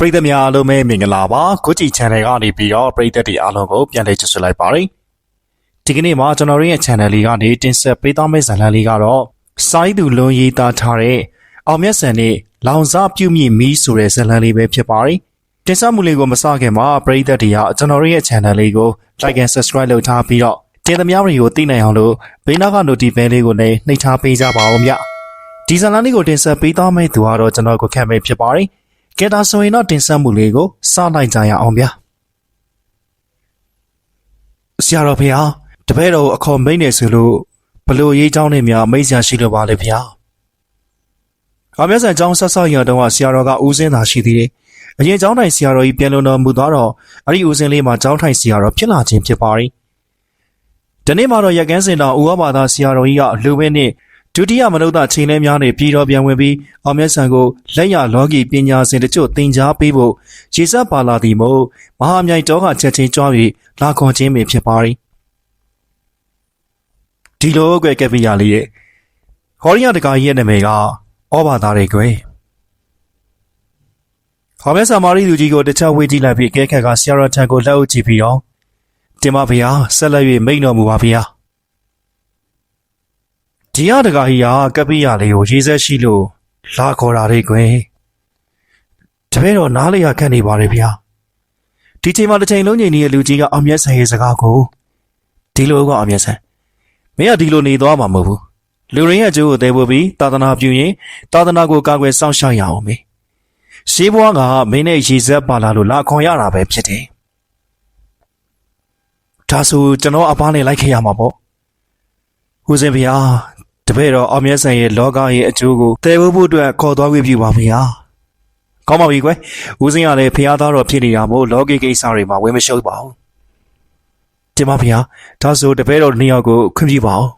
ပရိသတ်များအားလုံးပဲမင်္ဂလာပါကိုကြည် channel ကနေပြီးတော့ပရိသတ်တွေအားလုံးကိုပြန်လည်ကြိုဆိုလိုက်ပါတယ်ဒီကနေ့မှာကျွန်တော်တို့ရဲ့ channel လေးကနေတင်ဆက်ပေးသွားမယ့်ဇာတ်လမ်းလေးကတော့စိုင်းသူလွန်ရေးသားထားတဲ့အောင်မြတ်ဆန်နဲ့လောင်စားပြုမြင့်မီးဆိုတဲ့ဇာတ်လမ်းလေးပဲဖြစ်ပါတယ်တင်ဆက်မှုလေးကိုမစခင်မှာပရိသတ်တွေကကျွန်တော်တို့ရဲ့ channel လေးကို like and subscribe လုပ်ထားပြီးတော့တင်သမျှတွေကိုသိနိုင်အောင်လို့ဘေးနောက်က notification လေးကိုလည်းနှိပ်ထားပေးကြပါဦးမြဒီဇာတ်လမ်းလေးကိုတင်ဆက်ပေးသွားမယ့်သူကတော့ကျွန်တော်ကိုခန့်မဲ့ဖြစ်ပါတယ် ကဲဒါဆိုရင်တော့တင်ဆက်မှုလေးကိုစနိုင်ကြရအောင်ဗျာဆရာတော်ဖေဟာတပည့်တော်အခေါ်မိတ်နေဆိုလို့ဘလို့ရေးချောင်းနေများမိတ်ဆရာရှိလို့ပါလေဖေဟာ။ဘာမျက်စံကျောင်းဆက်ဆောက်ရတော့ဆရာတော်ကဦးစင်းသာရှိသေးတယ်။အရင်ကျောင်းထိုင်ဆရာတော်ကြီးပြန်လုံတော်မူသွားတော့အဲ့ဒီဦးစင်းလေးမှာကျောင်းထိုင်ဆရာတော်ဖြစ်လာခြင်းဖြစ်ပါ ರಿ ။ဒီနေ့မှာတော့ရကန်းစင်တော်ဦးဝဘာသာဆရာတော်ကြီးကလူဝင်းနဲ့ ဒုတိယမနုဿချိန်လဲများနဲ့ပြည်တော်ပြန်ဝင်ပြီးအောင်မြတ်ဆန်ကိုလက်ရလောကီပညာရှင်တို့သင်ကြားပေးဖို့ရေစက်ပါလာသည်မို့မဟာမြိုင်တော်ကချက်ချင်းကြွားပြီးလာခွန်ခြင်းပဲဖြစ်ပါရီဒီလိုကွယ်ကက်ပြရလေးရဲ့ဟောရီယာတကာကြီးရဲ့နာမည်ကဩဘာသာတွေကွယ်ဟောမြတ်ဆန်မာရီလူကြီးကိုတစ်ချက်ဝေးကြည့်လိုက်ပြီးအကဲခတ်ကဆရာတော်ထံကိုလှုပ်ကြည့်ပြီးတော့တင်ပါဗျာဆက်လက်၍မိန်တော်မူပါဗျာ ဒီရတကာကြီးကကပိယလေးကိုရေးဆက်ရှိလို့လာခေါ်တာလေးကွယ်တပည့်တော်နားလေရခက်နေပါလေဗျာဒီချိန်မှာတစ်ချိန်လုံးညင်နေတဲ့လူကြီးကအောင်မြတ်ဆန်ရဲ့စကားကိုဒီလိုကအောင်မြတ်ဆန်မင်းကဒီလိုနေသွားမှာမဟုတ်ဘူးလူရင်းရဲ့အကျိုးကိုသိဖို့ပြီးသာသနာပြုရင်သာသနာကိုကာကွယ်စောင့်ရှောက်ရအောင်မေရှေးဘွားကမင်းနဲ့ရေစက်ပါလာလို့လာခွန်ရတာပဲဖြစ်တယ်ဒါဆိုကျွန်တော်အပားနဲ့လိုက်ခဲ့ရမှာပေါ့ဦးစင်ဖေဟာ တပည့်တော်အောင်မြတ်ဆန်ရဲ့လောကရဲ့အကျိုးကိုတည်ဖို့ဖို့အတွက်ခေါ်သွားခွင့်ပြုပါဖေဟာကောင်းပါပြီကွယ်ဦးစင်ကလည်းဖေဟာသားတော်ဖြစ်နေတာမို့လောကီကိစ္စတွေမှာဝင်မရှုပ်ပါဘူးတင်ပါဖေဟာဒါဆိုတပည့်တော်နှစ်ယောက်ကိုခွင့်ပြုပါဦး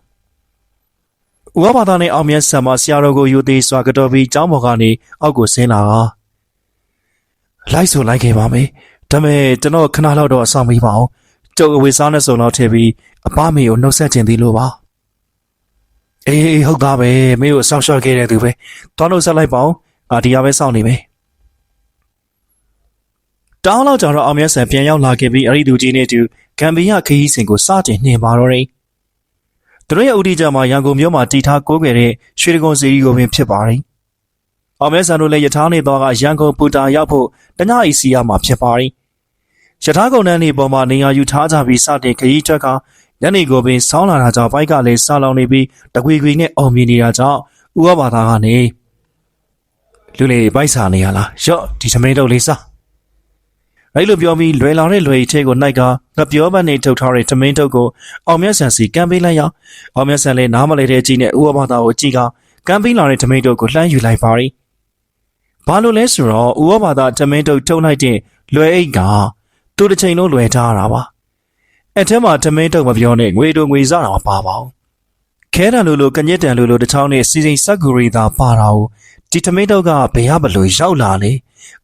ဥပဘာသာနဲ့အောင်မြတ်ဆန်မှာဆရာတော်ကိုယူသေးစွာကတော်ပြီးကျောင်းပေါ်ကနေအောက်ကိုဆင်းလာတာလိုက်ဆိုလိုက်ခဲ့ပါမယ်ဒါပေမဲ့ကျွန်တော်ခဏလောက်တော့အဆောင်မေးပါအောင်ကျုပ်အဝေစားနဲ့စုံတော့ထည့်ပြီးအပားမေကိုနှုတ်ဆက်ခြင်းသေးလို့ပါ အေးအေးဟုတ်သားပဲမင်းကိုစောင့်ရှောက်ခဲ့တဲ့သူပဲသွားလို့ဆက်လိုက်ပါအောင်ငါဒီရပဲစောင့်နေမယ်တောင်းလောက်ကြတော့အောင်မြတ်ဆန်ပြန်ရောက်လာခဲ့ပြီးအဲ့ဒီသူကြီးနဲ့တူဂမ်ဘီယာခရီးစဉ်ကိုစတင်နှင်ပါတော့တယ်သူတို့ရဲ့ဦးတီကြမှာရန်ကုန်မြို့မှာတည်ထားကိုးကွယ်တဲ့ရွှေဒဂုံစီရီကိုပင်ဖြစ်ပါတယ်အောင်မြတ်ဆန်တို့လည်းယထာနေတော့ကရန်ကုန်ပူတာရောက်ဖို့တညအီစီယာမှာဖြစ်ပါတယ်ယထာကုန်တန်းနေပေါ်မှာနေရာယူထားကြပြီးစတင်ခရီးထွက်က ညနေကိုပင်ဆောင်းလာတာကြောင့်ဘိုက်ကလည်းဆာလောင်နေပြီးတကွေကွေနဲ့အောင်မြင်နေတာကြောင့်ဥပဘာသာကနေလူလေးဘိုက်စာနေရလားရော့ဒီသမင်းတော့လေးစားအဲ့လိုပြောပြီးလွယ်လာတဲ့လွယ်ရီထဲကိုနှိုက်ကငပြောပတ်နေထုတ်ထားတဲ့သမင်းထုတ်ကိုအောင်မြတ်ဆန်စီကမ်းပေးလိုက်ရအောင်မြတ်ဆန်လည်းနားမလဲတဲ့ကြီးနဲ့ဥပဘာသာကိုကြည့်ကကမ်းပေးလာတဲ့သမင်းထုတ်ကိုလှမ်းယူလိုက်ပါရီဘာလို့လဲဆိုတော့ဥပဘာသာသမင်းထုတ်ထုတ်လိုက်တဲ့လွယ်အိတ်ကသူတစ်ချိန်လုံးလွယ်ထားတာပါ အဲ့ထဲမှာသမင်းတုံမပြောနဲ့ငွေတို့ငွေစားတာမပါပါဘူးခဲတံလိုလိုကညစ်တံလိုလိုတစ်ချောင်းနဲ့စီစိန်စက်ကူရီသာပါတာကိုဒီသမင်းတုံကဘယ်ရဘလို့ရောက်လာလေ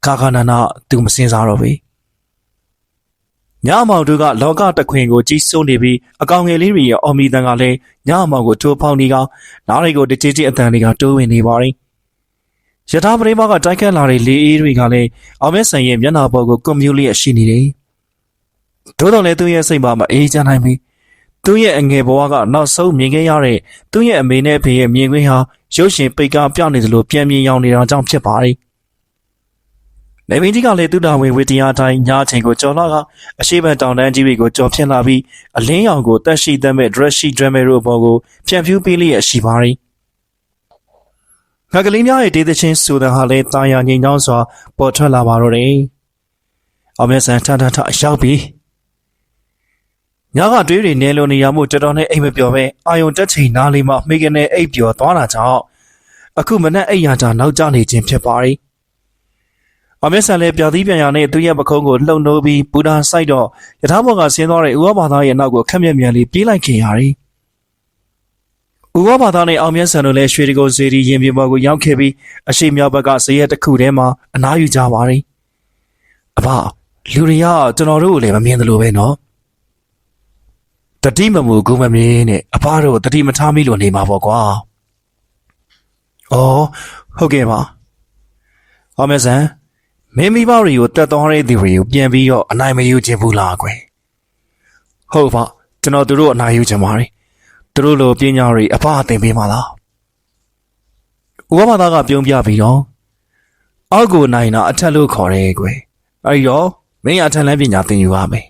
ခါခါနာနာသူမစင်စားတော့ဘူးညမောင်တို့ကလောကတခွင်ကိုကြီးစိုးနေပြီးအကောင်ငယ်လေးတွေရဲ့အော်မီတန်ကလည်းညမောင်ကိုထိုးဖောက်နေကောင်နားတွေကိုတကြည်ကြည်အတန်တွေကတိုးဝင်နေပါရင်ယထာပရိမကတိုက်ခတ်လာတဲ့လေအေးတွေကလည်းအောင်မဲဆန်ရဲ့မျက်နှာပေါ်ကိုကွန်မြူလီရှိနေတယ်။ သို့တော်လည်းသူ့ရဲ့စိတ်မှာမအေးချမ်းနိုင်ပြီ။သူ့ရဲ့အငယ်ဘဝကနောက်ဆုံးမြင်ခဲ့ရတဲ့သူ့ရဲ့အမေနဲ့ဖေရဲ့မြင်ကွင်းဟာရုပ်ရှင်ပိတ်ကားပြောင်းနေသလိုပြန်မြင်ရောင်နေတာကြောင့်ဖြစ်ပါလေ။နေမင်းကြီးကလည်းသူ့တာဝန်ဝေတရားတိုင်းညအချိန်ကိုကြော်လာကအရှိမတောင်တန်းကြီးတွေကိုကြော်ဖြင်းလာပြီးအလင်းရောင်ကိုတက်ရှိတတ်မဲ့ dress sheet drama တို့ဘောကိုဖြန့်ဖြူးပေးလျက်ရှိပါရီငါကလေးများရဲ့ဒေသချင်းဆိုတဲ့ဟာလဲတာယာငိမ်ချောင်းစွာပေါ်ထွက်လာပါတော့တယ်။အောင်မြတ်ဆန်ထထထရောက်ပြီ။ ညကတွေးတွေနဲလိုနေရမှုတော်တော်နဲ့အိမ်မပျော်ပဲအာယုံတက်ချိန်နားလေးမှမိကနေအိပ်ပျော်သွားတာကြောင့်အခုမနဲ့အိပ်ရတာနောက်ကျနေခြင်းဖြစ်ပါရီ။အမေဆန်လည်းပြာသီးပြန်ရနဲ့သူ့ရဲ့ပခုံးကိုလှုံနိုးပြီးဘူဒန်ဆိုင်တော့ယထာဘောကဆင်းသွားတဲ့ဥဝဘာသာရဲ့နောက်ကိုခက်မြက်မြန်လေးပြေးလိုက်ခင်ရတယ်။ဥဝဘာသာနဲ့အောင်မြတ်ဆန်တို့လည်းရွှေတကုံစေရီရင်ပြင်ပေါ်ကိုရောက်ခဲ့ပြီးအရှိမြောက်ဘက်ကဇရက်တစ်ခုထဲမှာအနားယူကြပါရီ။အဖလူတွေကကျွန်တော်တို့ကိုလည်းမမြင်သလိုပဲနော်။ တတိမမူကူမမင်းနဲ့အဖတို့တတိမထားမိလို့နေမှာပေါ့ကွာ။အော်ဟုတ်ကဲ့ပါ။အောင်မြတ်ဆန်မင်းမိဘတွေကိုတတ်သွားတဲ့သူတွေကိုပြန်ပြီးတော့အနိုင်မယူခြင်းဘူးလားကွယ်ဟုတ်ပါကျွန်တော်တို့အနိုင်ယူခြင်းပါတယ်သူတို့လိုပညာတွေအဖအသင်ပေးပါလားဥပမာသားကပြုံးပြပြီးတော့အောက်ကိုနိုင်တာအထက်လို့ခေါ်တယ်ကွယ်အဲဒီတော့မင်းအထက်လမ်းပညာသင်ယူရမယ်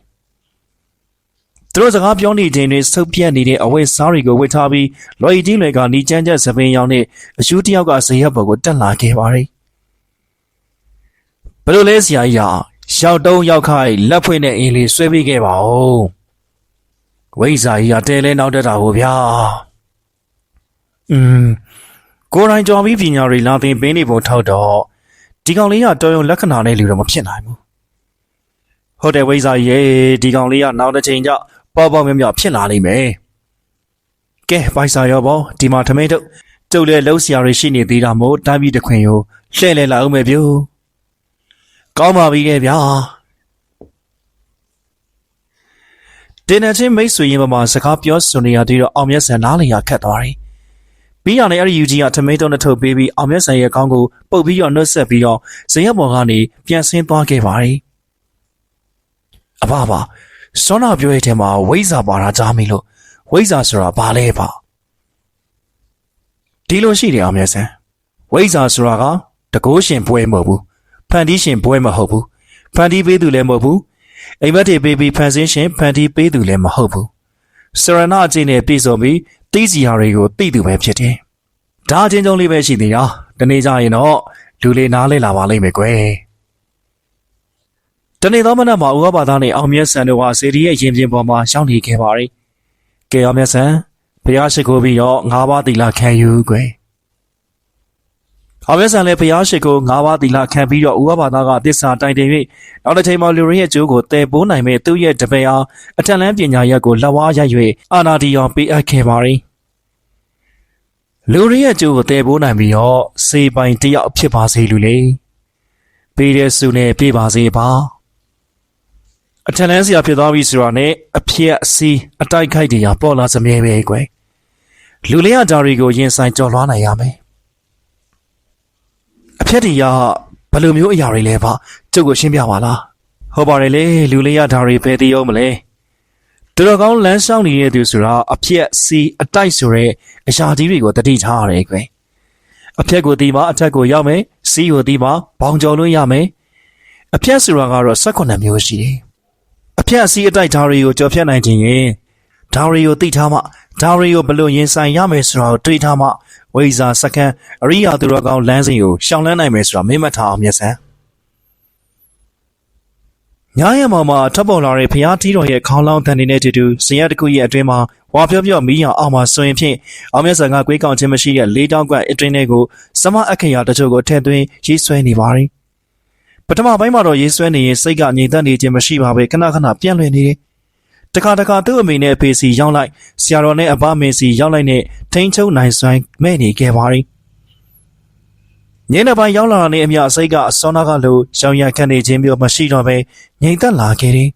သူတို့စကားပြောနေခြင်းတွေစုပ်ပြတ်နေတဲ့အဝိစားတွေကိုဝတ်ထားပြီးလော်ရီကြီးတွေကနီချမ်းချက်သပင်ရောင်နဲ့အရှူးတယောက်ကဇေယျဘော်ကိုတက်လာခဲ့ပါတယ်ဘယ်လိုလဲဆရာကြီးဟာရောက်တုံးရောက်ခိုက်လက်ဖွင့်နဲ့အင်းလေးဆွဲပေးခဲ့ပါဦးဝိဇ္ဇာကြီးကတဲလဲနောက်တက်တာကိုဗျာอืมကိုယ်တိုင်ကြော်ပြီးပညာတွေလာသင်ပေးနေပုံထောက်တော့ဒီကောင်လေးကတော်ရုံလက္ခဏာနဲ့လူတော့မဖြစ်နိုင်ဘူးဟုတ်တယ်ဝိဇ္ဇာကြီးရေဒီကောင်လေးကနောက်တစ်ချိန်ကျ ပေါ့ပေါ့မြတ်မြတ်ဖြစ်လာလိမ့်မယ်ကဲပိုက်စာရောပေါ့ဒီမှာထမင်းတို့ကျုပ်လည်းလှုပ်ရှားရရှိနေသေးတာမို့တိုင်းပြည်တစ်ခွင်ကိုလှဲ့လဲလာအောင်မယ်ဗျို့ကောင်းပါပြီလေဗျာတင်နေချင်းမိတ်ဆွေရင်မမစကားပြောဆိုနေရသေးတော့အောင်မြတ်ဆန်နားလည်ရခတ်သွားတယ်ပြီးရတဲ့အဲ့ဒီယူဂျီကထမင်းတုံးတစ်ထုပ်ပေးပြီးအောင်မြတ်ဆန်ရဲ့ခေါင်းကိုပုတ်ပြီးတော့နှုတ်ဆက်ပြီးတော့ဇေယျဘော်ကနေပြန်ဆင်းသွားခဲ့ပါတယ်အဘပါ စောနာပြောရဲ့ထဲမှာဝိဇ္ဇာပါတာကြားမိလို့ဝိဇ္ဇာဆိုတာဘာလဲပါဒီလိုရှိတယ်အောင်မြတ်ဆန်ဝိဇ္ဇာဆိုတာကတကိုးရှင်ပွဲမဟုတ်ဘူးဖန်တီးရှင်ပွဲမဟုတ်ဘူးဖန်တီးပေးသူလည်းမဟုတ်ဘူးအိမ်မက်တွေပေးပြီးဖန်ဆင်းရှင်ဖန်တီးပေးသူလည်းမဟုတ်ဘူးစရဏအချင်းနဲ့ပြည်စုံပြီးတိစီဟာတွေကိုသိသူပဲဖြစ်တယ်ဒါအချင်းချင်းလေးပဲရှိသေးတာတနေ့ကျရင်တော့လူလေးနားလဲလာပါလိမ့်မယ်ကွယ် တနေ့သောမနက်မှာဥပပါသားနဲ့အောင်မြတ်ဆန်တို့ဟာစေတီရဲ့ရင်ပြင်ပေါ်မှာရှောင်းနေခဲ့ပါရီကဲအောင်မြတ်ဆန်ဘုရားရှိခိုးပြီးတော့ငါးပါးသီလခံယူကွယ်အောင်မြတ်ဆန်လည်းဘုရားရှိခိုးငါးပါးသီလခံပြီးတော့ဥပပါသားကတစ္ဆာတိုင်တင်၍နောက်တစ်ချိန်မှာလူရင်းရဲ့ကျိုးကိုတည်ပိုးနိုင်မဲ့သူ့ရဲ့တပည့်အားအထက်လန်းပညာရက်ကိုလက်ဝါးရိုက်၍အာနာတီအောင်ပေးအပ်ခဲ့ပါရီလူရင်းရဲ့ကျိုးကိုတည်ပိုးနိုင်ပြီးတော့စေပိုင်တယောက်ဖြစ်ပါစေလူလေးပေးတဲ့စုနဲ့ပြေးပါစေပါ အထက်လန်းစရာဖြစ်သွားပြီဆိုတာနဲ့အဖြစ်အစီးအတိုက်ခိုက်တွေရပေါ်လာစမြဲပဲကွယ်လူလေးရဓာရီကိုရင်ဆိုင်ကြော်လွှားနိုင်ရမယ်အဖြစ်တွေရဘယ်လိုမျိုးအရာတွေလဲပါကျုပ်ကိုရှင်းပြပါလားဟုတ်ပါတယ်လေလူလေးရဓာရီပဲသိအောင်မလဲတော်တော်ကောင်းလမ်းဆောင်နေတဲ့သူဆိုတာအဖြစ်စီးအတိုက်ဆိုတဲ့အရာကြီးတွေကိုတတိထားရတယ်ကွယ်အဖြစ်ကိုဒီမှာအထက်ကိုရောက်မယ်စီးကိုဒီမှာဘောင်ကျော်လို့ရမယ်အဖြစ်ဆိုတာကတော့18မျိုးရှိတယ် အဖြတ်အစည်းအတိုက်ဓာရီကိုကြော်ဖြတ်နိုင်ခြင်းရင်ဓာရီကိုသိထားမှဓာရီကိုဘလို့ရင်ဆိုင်ရမယ်ဆိုတာကိုတွေးထားမှဝိဇာစက္ကန့်အရိယာသူတော်ကောင်းလမ်းစဉ်ကိုရှောင်လန်းနိုင်မယ်ဆိုတာမင်းမထားအောင်မျက်စံညာရမောင်မှာထပ်ပေါ်လာတဲ့ဖျားတီးတော်ရဲ့ခေါင်းလောင်းတန်နေတဲ့တူတူဇင်ရတစ်ခုရဲ့အတွင်းမှာဝါပြောပြောမီးရောင်အောင်မှာဆိုရင်ဖြင့်အောင်မျက်စံကကွေးကောင်ခြင်းမရှိတဲ့လေးတောင်းကွက်အတွင်းထဲကိုစမအခရာတချို့ကိုထည့်သွင်းရေးဆွဲနေပါသည် ပထမပိုင်းမှာတော့ရေးဆွဲနေရင်စိတ်ကငြိမ်သက်နေခြင်းမရှိပါပဲခဏခဏပြန့်လွင်နေတယ်တခါတခါသူ့အမေနဲ့အဖေစီရောက်လိုက်ဆရာတော်နဲ့အဘမင်းစီရောက်လိုက်နဲ့ထိန်းချုပ်နိုင်စွမ်းမဲ့နေခဲ့ပါသည်ညနေပိုင်းရောက်လာတဲ့အမြအစိတ်ကအစောနာကလိုရောင်ရခန့်နေခြင်းမျိုးမရှိတော့ပဲငြိမ်သက်လာခဲ့တယ်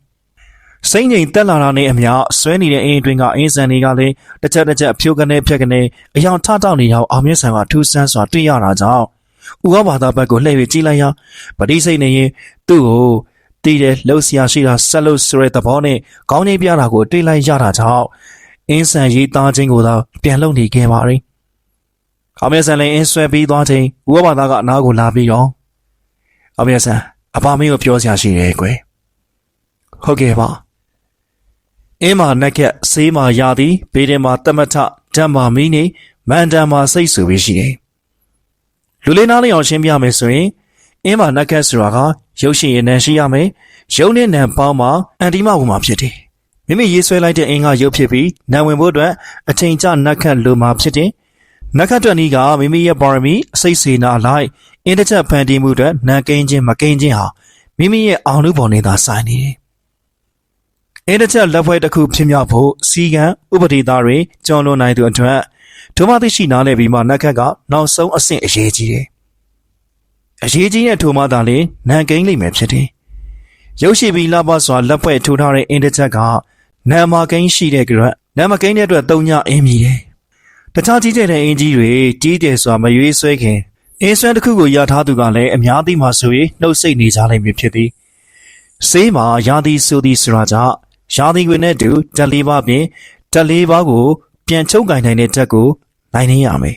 စိတ်ငြိမ်သက်လာတာနဲ့အမျှဆွဲနေတဲ့အိမ်အတွင်းကအင်းဆန်တွေကလည်းတစ်ချက်တစ်ချက်ဖြိုးကနေဖြက်ကနေအယောင်ထတောက်နေရောက်အောင်မြင့်ဆန်ကထူးဆန်းစွာတွေ့ရတာကြောင့် ဥပဘာသာဘက်ကိုလှည့်ပြီးကြည့်လိုက်ရပဋိစိတ်နေရင်သူ့ကိုတည်တယ်လှုပ်ရှားရှိတာဆက်လို့ဆိုတဲ့သဘောနဲ့ခေါင်းကြီးပြတာကိုတွေ့လိုက်ရတာကြောင့်အင်းဆန်ရေးသားခြင်းကိုသာပြန်လုပ်နေခဲ့ပါရီ။အောင်မြတ်ဆန်လည်းအင်းဆွဲပြီးသွားချိန်ဥပဘာသာကအနားကိုလာပြီးတော့အောင်မြတ်ဆန်အဖမင်းကိုပြောစရာရှိတယ်ကွယ်။ဟုတ်ကဲ့ပါ။အင်းမာနက်ကက်ဆေးမာရသည်ဘေးထဲမှာတမထဓမ္မာမီနေမန္တန်မှာစိတ်ဆူပြီးရှိတယ်။ လူလေးနားလေးအောင်ရှင်းပြမယ်ဆိုရင်အင်းမာနက်ကက်ဆိုတာကရုပ်ရှင်ရည်နံရှိရမယ်။ရုပ်နဲ့နံပေါင်းမှာအန်တီမဝမှာဖြစ်တယ်။မိမိရေးဆွဲလိုက်တဲ့အင်းကရုပ်ဖြစ်ပြီးနံဝင်ဖို့အတွက်အချိန်ကျနက်ခတ်လိုမှာဖြစ်တယ်။နက်ခတ်တွက်နီးကမိမိရဲ့ပါရမီအစိတ်စေနာလိုက်အင်းတစ်ချက်ဖန်တီးမှုအတွက်နံကိန်းချင်းမကိန်းချင်းဟာမိမိရဲ့အောင်လူပေါ်နေသာဆိုင်နေတယ်။အင်းတစ်ချက်လက်ဖွဲ့တစ်ခုဖြစ်မြောက်ဖို့စီကံဥပဒေသားတွေကြော်လွန်နိုင်သူအတွက် ဒုမသိရှိနားလည်ပြီးမှနက်ခတ်ကနောက်ဆုံးအဆင့်အရေးကြီးတယ်။အရေးကြီးတဲ့ထိုမှသာလေနံကိန်းလိမ့်မယ်ဖြစ်တယ်။ရုပ်ရှိပြီးလှပစွာလက်ဖွဲ့ထိုးထားတဲ့အင်းတစ်ချက်ကနံမာကိန်းရှိတဲ့ကြွနံမကိန်းတဲ့အတွက်တုံညအင်းမြည်တယ်။တခြားကြီးတဲ့အင်းကြီးတွေကြီးတယ်စွာမရွေးဆွဲခင်အင်းဆွမ်းတစ်ခုကိုရထားသူကလည်းအများသိမှဆိုရင်နှုတ်ဆက်နေကြလိမ့်မည်ဖြစ်သည်ဆေးမှာရာသီဆိုသည်ဆိုတာကြောင့်ရာသီဝင်တဲ့တူတက်လေးပါးဖြင့်တက်လေးပါးကိုပြန်ချုပ်ကင်နိုင်တဲ့တက်ကို နိုင်နေရမယ်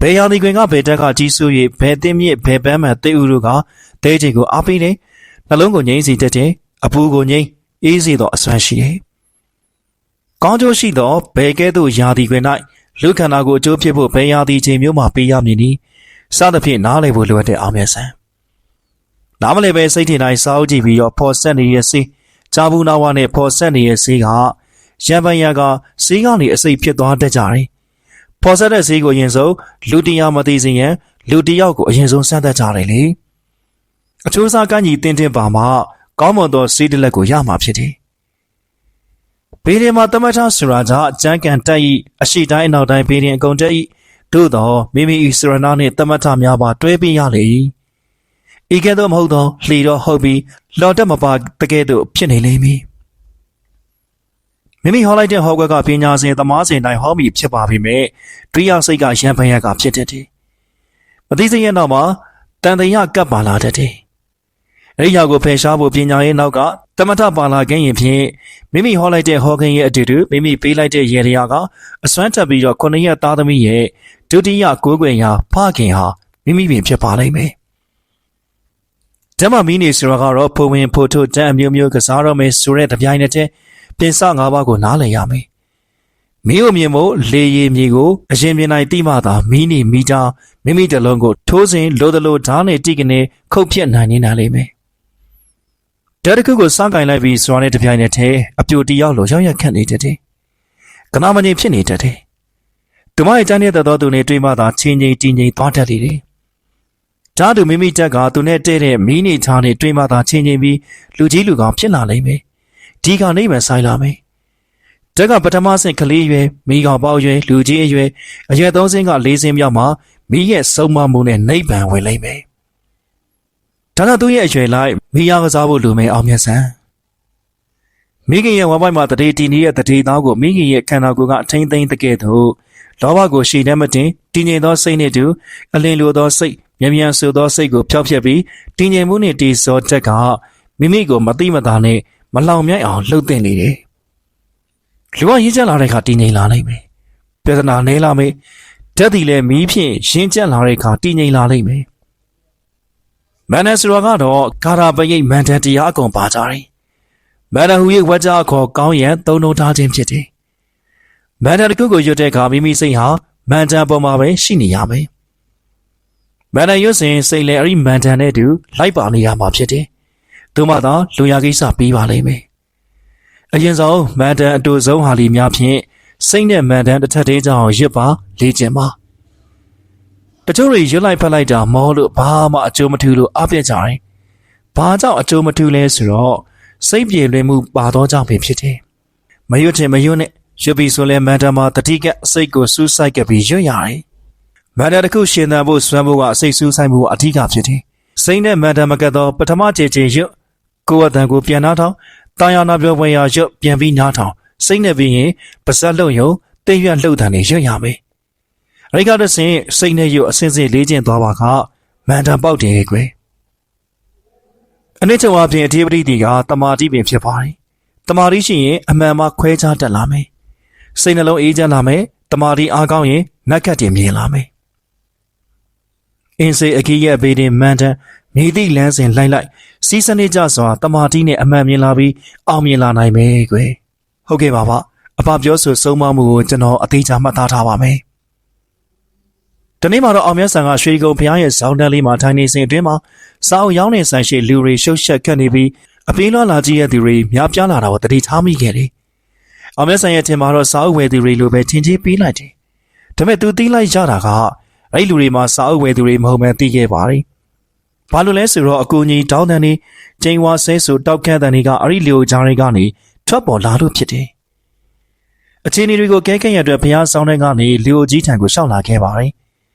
ဘယ်ရာသီခွင်ကဘယ်တက်ကကြီးစိုး၍ဘယ်သင်းမြစ်ဘယ်ပန်းမှန်တေဥတို့ကတဲချိန်ကိုအားပေးတယ်နှလုံးကိုငြိမ်းစီတတ်တယ်အပူကိုငြိမ်းအေးစေသောအစွမ်းရှိတယ်ကောင်းကျိုးရှိသောဘယ်ကဲ့သို့ယာသည်ခွင်၌လူခန္ဓာကိုအကျိုးဖြစ်ဖို့ဘယ်ယာသည်ချိန်မျိုးမှာပေးရမည်နည်းစသဖြင့်နားလည်ဖို့လိုအပ်တဲ့အောင်မြတ်ဆန်နားမလည်ပဲစိတ်ထင်တိုင်းစားအုပ်ကြည့်ပြီးတော့ဖော်ဆက်နေတဲ့စေးဂျာဘူးနာဝါနဲ့ဖော်ဆက်နေတဲ့စေးကရံပန်ရံကစေးကနေအစိတ်ဖြစ်သွားတတ်ကြတယ် ဖော်ဆက်တဲ့စေးကိုအရင်ဆုံးလူတရားမသိစေရန်လူတယောက်ကိုအရင်ဆုံးစမ်းသပ်ကြတယ်လေအချိုးစားကန်းကြီးတင်းတင်းပါမှကောင်းမွန်သောစေးတစ်လက်ကိုရမှာဖြစ်တယ်ဘေးရင်မှာတမထဆရာကြအကျန်းကန်တက်ဤအရှိတိုင်းအနောက်တိုင်းဘေးရင်အကုန်တက်ဤသို့သောမိမိဤစရနာနှင့်တမထများပါတွဲပြီးရလေ၏ဤကဲ့သို့မဟုတ်သောလှီတော့ဟုတ်ပြီးလော်တက်မပါတကဲ့သို့ဖြစ်နေလိမ့်မည် မိမိဟောလိုက်တဲ့ဟောကွက်ကပညာစဉ်သမားစဉ်တိုင်းဟောမိဖြစ်ပါပြီမဲ့ဒွိယစိတ်ကရံဖန်ရကဖြစ်တတ်တယ်မသိစိတ်ရဲ့နောက်မှာတန်တရာကပ်ပါလာတတ်တယ်အဲ့ဒီရောက်ကိုဖယ်ရှားဖို့ပညာရေးနောက်ကတမထပါလာခင်းရင်ဖြင့်မိမိဟောလိုက်တဲ့ဟောခင်းရဲ့အတူတူမိမိပေးလိုက်တဲ့ရေရရာကအစွမ်းထပ်ပြီးတော့ခုနှစ်ရက်သားသမီးရဲ့ဒုတိယကိုးကွယ်ရာဖခင်ဟာမိမိပင်ဖြစ်ပါလိမ့်မယ်ဓမ္မမီးနေဆိုတာကတော့ဖိုဝင်ဖိုထိုတန်းအမျိုးမျိုးကစားတော့မယ်ဆိုတဲ့တပြိုင်နက်တည်း ပြင်စ၅ပါးကိုနားလည်ရမယ်မီးကိုမြင်ဖို့လေရည်မြေကိုအရင်မြင်နိုင်တိမှသာမီးနေမိတာမိမိတလုံးကိုထိုးစဉ်လိုသလိုဓာတ်နဲ့တိကနေခုတ်ဖြစ်နိုင်နေနိုင်လိမ့်မယ်ဓာတ်တစ်ခုကိုစကင်လိုက်ပြီးစွာနဲ့တပြိုင်နက်တည်းအပြိုတယောက်လိုရောက်ရက်ခတ်နေတတ်တယ်ကနာမငြိမ်ဖြစ်နေတတ်တယ်သူမရဲ့တန်းတဲ့သောသူနဲ့တွေ့မှသာချင်းချင်းတင်းချင်းသွားတတ်လေတယ်ဓာတ်သူမိမိတက်ကသူနဲ့တဲ့တဲ့မီးနေချားနဲ့တွေ့မှသာချင်းချင်းပြီးလူကြီးလူကောင်ဖြစ်လာလိမ့်မယ် ဒီကနေမှဆိုင်လာမယ်တက်ကပထမဆင့်ကလေးရွယ်မိကောင်ပေါရွယ်လူကြီးအရွယ်အရွယ်သုံးဆင့်က၄ဆင့်မြောက်မှာမိရဲ့စုံမမှုနဲ့နိဗ္ဗာန်ဝင်လိမ့်မယ်ဒါကသူ့ရဲ့အရွယ်လိုက်မိရကစားဖို့လူမယ်အောင်မြတ်ဆန်မိခင်ရဲ့ဝမ်းပိုက်မှာတတိတီနေတဲ့တတိသားကိုမိခင်ရဲ့ခန္ဓာကိုယ်ကအထိမ့်သိမ့်တကဲ့သို့လောဘကိုရှည်နှမတင်တည်ငြိမ်သောစိတ်နှင့်တူအလင်းလိုသောစိတ်မြ мян ဆူသောစိတ်ကိုဖျောက်ဖျက်ပြီးတည်ငြိမ်မှုနှင့်တည်စောတက်ကမိမိကိုမတိမတာနဲ့ မလောင်မြိုက်အောင်လှုပ်တင်နေတယ်လူကရင်းချက်လာတဲ့အခါတည်ငြိမ်လာနိုင်မယ်ပြဿနာနည်းလာမယ်ဓာတ်တီလည်းမီးဖြင့်ရင်းချက်လာတဲ့အခါတည်ငြိမ်လာနိုင်မယ်မန်နစရောကတော့ကာရာပရိတ်မန်တန်တရားအကုန်ပါကြတယ်မန်နဟူရဲ့ဝကြခေါ်ကောင်းရန်သုံးလုံးထားခြင်းဖြစ်တယ်မန်တန်တစ်ခုကိုရွတ်တဲ့အခါမိမိစိတ်ဟာမန်တန်ပေါ်မှာပဲရှိနေရမယ်မန်တန်ရွတ်စဉ်စိတ်လည်းအဲ့ဒီမန်တန်နဲ့တူလိုက်ပါနေရမှာဖြစ်တယ် သူမှသာလူရကိစ္စပြီးပါလိမ့်မယ်အရင်ဆုံးမန်တန်အတူဆုံးဟာလီများဖြင့်စိတ်နဲ့မန်တန်တစ်ထပ်သေးကြအောင်ရစ်ပါလေ့ကျင့်ပါတချို့တွေရွတ်လိုက်ဖက်လိုက်တာမောလို့ဘာမှအကျိုးမထူလို့အပြစ်ကြတယ်ဘာကြောင့်အကျိုးမထူလဲဆိုတော့စိတ်ပြေလွင်မှုပါသောကြောင့်ပဲဖြစ်တယ်မရွတ်ချင်မရွတ်နဲ့ရွတ်ပြီးဆိုလဲမန်တန်မှာတတိကစိတ်ကိုစူးစိုက်ကပြီးရွတ်ရတယ်မန်တန်တစ်ခုရှင်သန်ဖို့စွမ်းဖို့ကအစိတ်စူးဆိုင်မှုအထူးကဖြစ်တယ်စိတ်နဲ့မန်တန်မကတ်သောပထမခြေချင်းရွတ် ကိုယ်အတန်ကိုပြန်နှားထောင်တာယာနာပြောပွဲရာရွတ်ပြန်ပြီးနှားထောင်စိတ်နဲ့ပြီးရင်ပါဇက်လုံယုံတိတ်ရွက်လှုပ်တန်နေရွတ်ရမယ်။အဲဒီကတည်းကစိတ်နဲ့ရွတ်အစင်းစင်းလေးကျင့်သွားပါကမန်တန်ပေါက်တယ်ကွယ်။အနည်းချုပ်အပြင်အဓိပတိတီကတမာတိပင်ဖြစ်ပါတယ်။တမာတိရှိရင်အမှန်မှခွဲခြားတတ်လာမယ်။စိတ်နှလုံးအေးချမ်းလာမယ်။တမာတိအားကောင်းရင်နတ်ကတ်တင်မြင်လာမယ်။အင်းစေအကြီးရဲ့ဘေးတင်မန်တန် မြေသည့်လမ်းစဉ်လိုက်လိုက်စီးစနစ်ကြစွာတမာတိနဲ့အမှန်မြင်လာပြီးအောင်မြင်လာနိုင်မယ်ကွယ်ဟုတ်ကဲ့ပါပါအဖပြောဆိုဆုံးမမှုကိုကျွန်တော်အသေးချာမှတ်သားထားပါမယ်ဒီနေ့မှာတော့အောင်မြတ်ဆန်ကရွှေကုံဘုရားရဲ့ဇောင်းတန်းလေးမှာထိုင်နေစဉ်အတွင်းမှာစာအုပ်ရောင်းနေဆိုင်ရှိလူတွေရှုပ်ရှက်ခတ်နေပြီးအပြေးလွှာလာကြည့်ရသူတွေများပြားလာတာကိုတတိထားမိခဲ့တယ်။အောင်မြတ်ဆန်ရဲ့ထင်မှာတော့စာအုပ်ဝယ်သူတွေလိုပဲထင်ကြီးပေးလိုက်တယ်။ဒါပေမဲ့သူသိလိုက်ရတာကအဲ့လူတွေမှာစာအုပ်ဝယ်သူတွေမဟုတ်မှန်းသိခဲ့ပါတယ်။ ဘာလို့လဲဆိုတော့အကူကြီးတောင်းတန်နေကျင်းဝါဆဲဆိုတောက်ခန့်တန်တွေကအဲ့ဒီလူကြားတွေကနေထွက်ပေါ်လာလို့ဖြစ်တယ်။အခြေအနေတွေကိုကဲကဲ့ရအတွက်ဘုရားဆောင်တဲ့ကနေလူကြီးထံကိုရှောက်လာခဲ့ပါတယ်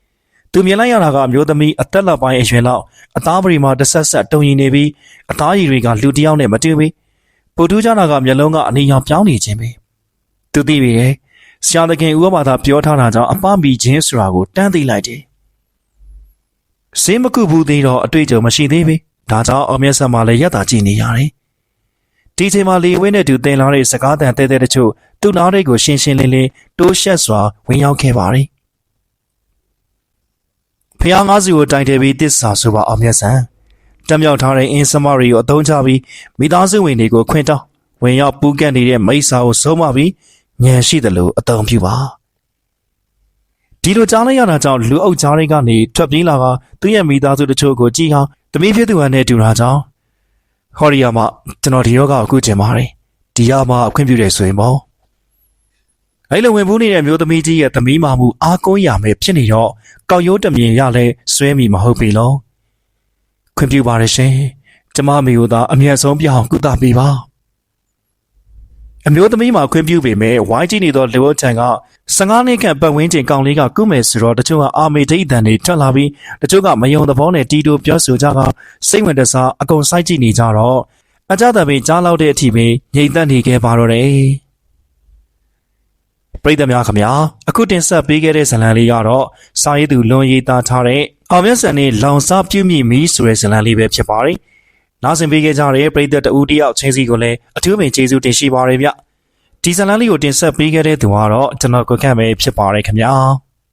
။သူမြင်လိုက်ရတာကအမျိုးသမီးအသက်လက်ပိုင်းအရွယ်လောက်အသားပရိမာတစ်ဆက်ဆက်တုံရင်နေပြီးအသားရည်တွေကလူတစ်ယောက်နဲ့မတူဘူး။ပိုတူးကြတာကမျက်လုံးကအနီရောင်ပြောင်းနေခြင်းပဲ။သူသိပြီလေ။ဆရာသခင်ဥပမာသာပြောထားတာကြောင့်အပမီခြင်းဆိုတာကိုတန်းသိလိုက်တယ်။ စင်းမကုဘူးသေးတော့အတွေ့အကြုံမရှိသေးပေဒါကြောင့်အောင်မြတ်ဆန်မှလည်းရက်တာကြည့်နေရတယ်ဒီချိန်မှာလေဝင်းနဲ့တူတင်လာတဲ့စကားတန်တဲတဲတချို့သူ့နားတွေကိုရှင်းရှင်းလင်းလင်းတိုးရှက်စွာဝင်ရောက်ခဲ့ပါတယ်ဖျားငါးစီကိုတိုင်တယ်ပြီးတစ္ဆာဆိုပါအောင်မြတ်ဆန်တံမြောက်ထားတဲ့အင်းစမရီကိုအသုံးချပြီးမိသားစုဝင်တွေကိုခွင့်တောင်းဝင်ရောက်ပူးကန့်နေတဲ့မိစ္ဆာကိုဆုံးမပြီးညံရှိတယ်လို့အသုံးပြုပါ ဒီလိုကြားလိုက်ရတာကြောင့်လူအုပ်ကြားတွေကနေထွက်ပြေးလာကသူ့ရဲ့မိသားစုတချို့ကိုကြည်ဟာတမီးဖြစ်သူဟန်နဲ့တူတာကြောင့်ဟော်ရီယာမကျွန်တော်ဒီယောဂကိုအခုကျင်ပါတယ်ဒီရမအခွင့်ပြုတယ်ဆိုရင်ပေါ့အဲ့လိုဝင်ဘူးနေတဲ့မျိုးသမီးကြီးရဲ့သမီးမာမှုအားကိုးရမယ်ဖြစ်နေတော့ကောက်ရိုးတမြင်ရလဲဆွဲမိမဟုတ်ပြီလို့ခွင့်ပြုပါတယ်ရှင်ကျမမိကိုသာအမျက်ဆုံးပြအောင်ကုသပေးပါအမျိုးသမီးမှာခွင့်ပြုပေမဲ့ဝိုင်းကြည့်နေသောလေဝတ်ချန်က 15နှစ်ခန့်ပတ်ဝန်းကျင်ကောင်လေးကကုမယ်ဆိုတော့တချို့ကအာမေဒိတ်အတန်တွေထွက်လာပြီးတချို့ကမယုံသဘောနဲ့တီတိုပြောဆိုကြကစိတ်ဝင်တစားအကုန်စိုက်ကြည့်နေကြတော့အကြတပင်ကြားလောက်တဲ့အထိပဲငြိမ်သက်နေခဲ့ပါတော့တယ်ပရိသတ်များခင်ဗျာအခုတင်ဆက်ပေးခဲ့တဲ့ဇာတ်လမ်းလေးကတော့စာရေးသူလွန်ရေးသားထားတဲ့အောင်မြတ်ဆန်နဲ့လောင်စားပြုမိမီဆိုတဲ့ဇာတ်လမ်းလေးပဲဖြစ်ပါတယ်နားဆင်ပေးခဲ့ကြတဲ့ပရိသတ်တဦးတယောက်ချင်းစီကိုလည်းအထူးပင်ကျေးဇူးတင်ရှိပါရစေဗျ ဒီဇာတ်လမ်းလေးကိုတင်ဆက်ပေးခဲ့တဲ့သူကတော့ကျွန်တော်ကိုခန့်ပဲဖြစ်ပါတယ်ခင်ဗျာ